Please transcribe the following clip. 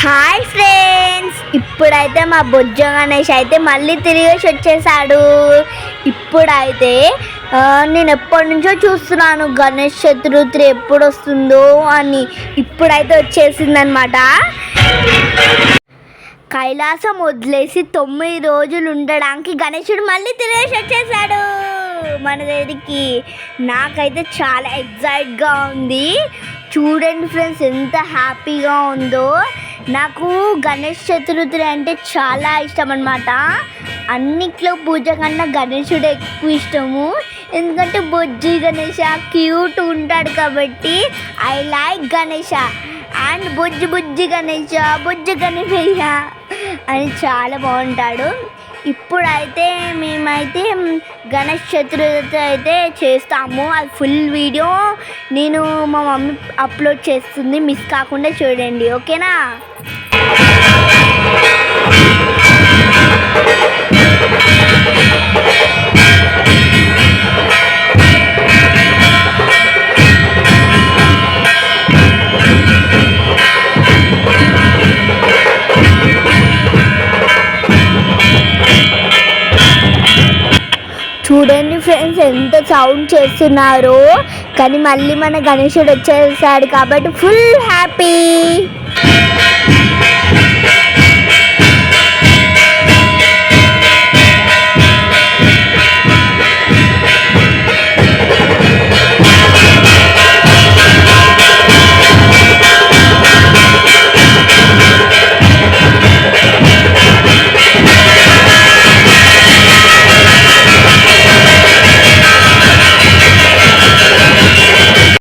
Hi friends ఇప్పుడైతే మా బొజ్జ గణేష్ అయితే మళ్ళీ తిరిగేసి వచ్చేసాడు. ఇప్పుడైతే నేను ఎప్పటి నుంచో చూస్తున్నాను గణేష్ చతుర్థి ఎప్పుడు వస్తుందో అని. ఇప్పుడైతే వచ్చేసిందనమాట కైలాసం వదిలేసి తొమ్మిది రోజులు ఉండడానికి గణేశుడు మళ్ళీ తిరిగేసి వచ్చేసాడు. మన దగ్గరికి. నాకైతే చాలా ఎగ్జైట్గా ఉంది. చూడండి ఫ్రెండ్స్ ఎంత హ్యాపీగా ఉందో. నాకు గణేష్ చతుర్థి అంటే చాలా ఇష్టం అనమాట అన్నిట్లో పూజ కన్నా గణేశుడు ఎక్కువ ఇష్టము. ఎందుకంటే బొజ్జి గణేష క్యూట్ ఉంటాడు కాబట్టి ఐ లైక్ గణేష. అండ్ బొజ్జి బుజ్జి గణేష బుజ్జి గణేష అని చాలా బాగుంటాడు. ఇప్పుడైతే మేమైతే గణేష్ చతుర్థి అయితే చేస్తాము. అది ఫుల్ వీడియో నేను మా మమ్మీ అప్లోడ్ చేస్తుంది. మిస్ కాకుండా చూడండి. ఓకేనా చూడండి ఫ్రెండ్స్ ఎంత సౌండ్ చేస్తున్నారో. కానీ మళ్ళీ మన గణేశుడు వచ్చేసాడు కాబట్టి ఫుల్ హ్యాపీ